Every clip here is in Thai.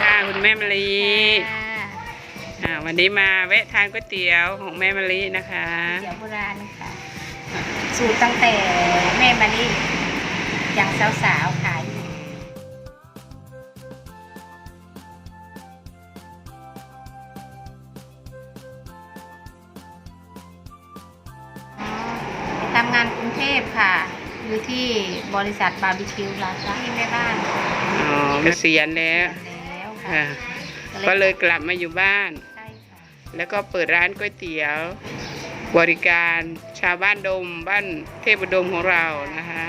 ค่ะคุณแม่มะลิอ่าวันนี้มาแวะทานก๋วยเตี๋ยวของแม่มะลินะคะเดี๋ยวโบราณค่ะ สูตรตั้งแต่แม่มานี่ยังสาวๆขายอยู่อ๋อไปทำงานกรุงเทพค่ะ อยู่ที่บริษัทบาร์บีคิวลาซ่าที่แม่บ้านอ๋อเกษียณแล้วแล้วค่ะค่ะก็เลยกลับมาอยู่บ้าน ใช่ค่ะแล้วก็เปิดร้านก๋วยเตี๋ยว บริการชาวบ้านดมบ้านเทพอุดมของเรานะคะ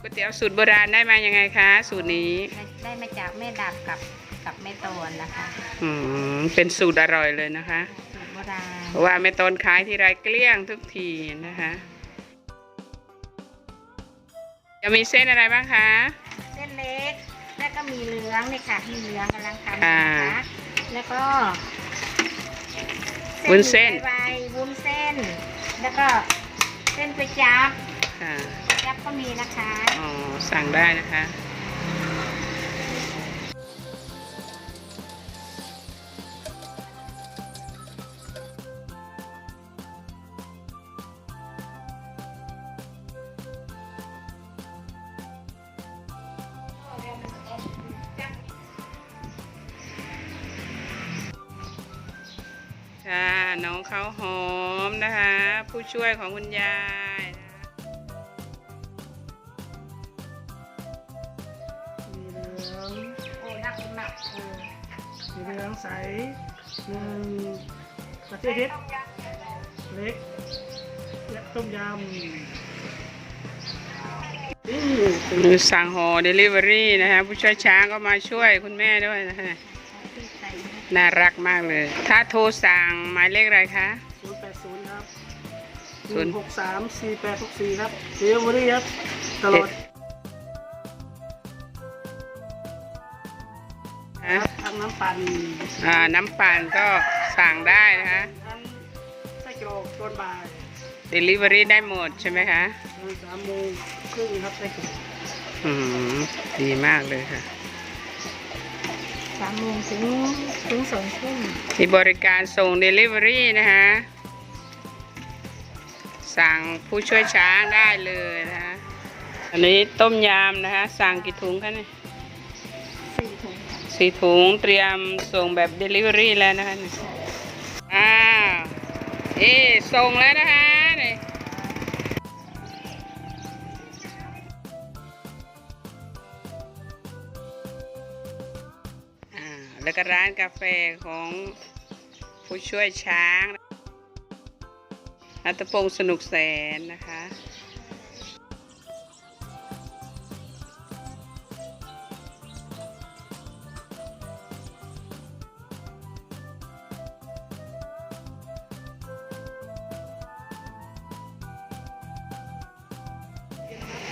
ก๋วยเตี๋ยวสูตรโบราณได้มายังไงคะ สูตรนี้ ได้ได้มาจากแม่ดับกับ กับแม่โตนนะคะอืมเป็นสูตรอร่อยเลยนะคะ สูตรโบราณเพราะว่าแม่ตนขายที่ไรเกลี้ยงทุกทีนะคะ จะมีเส้นอะไรบ้างคะ เส้นเล็ก แล้วก็มีเหลืองนี่ค่ะมีเหลืองกำลังทำอ่านะคะแล้วก็วุ้นเส้น ใบๆวุ้นเส้น แล้วก็เส้นก๋วยจั๊บค่ะก๋วยจั๊บก็มีนะคะ อ๋อสั่งได้นะคะ น้องข้าวหอมนะคะ ผู้ช่วยของคุณยายนะคะมีเหลืองโอ้นักหนักเออมีเหลืองใสหนึ่งกระเทียมเล็กเล็กและต้มยำนี่เป็นสั่งห่อเดลิเวอรี่นะคะ ผู้ช่วยช้างก็มาช่วยคุณแม่ด้วยนะคะที่ใส่ น่ารักมากเลย ถ้าโทรสั่งหมายเลขอะไรคะ ศูนย์แปดศูนย์ครับศูศูนนย์ย์ หกสามสี่แปดหกสี่ครับเดลิเวอรี่ครับ ตลอดฮะทำน้ำปั่นอ่าน้ำปั่นก็สั่งได้นะคะทั้งไส้กรอกตอนบ่ายเดลิเวอรี่ได้หมดใช่ไหมคะ ตอนสามโมงครึ่งครับไส้กรอก อืมดีมากเลยค่ะ สามโมงถึงถึงสองทุ่มมีบริการส่งเดลิเวอรี่นะคะ สั่งผู้ช่วยช้างได้เลยนะคะอันนี้ต้มยำนะคะ สั่งกี่ถุงคะเนี่ยสี่ถุงสี่ถุงเตรียมส่งแบบเดลิเวอรี่แล้วนะคะเนี่ยอ้าวเอ๊ส่งแล้วนะคะ แล้วก็ร้านกาแฟของผู้ช่วยช้างนัตพงศ์สนุกแสนนะคะ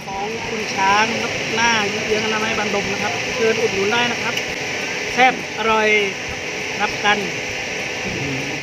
ของคุณช้างหน้าเยื้องๆอนามัยบันดมนะครับเชิญอุดหนุนได้นะครับ แซ่บอร่อยรับกันอ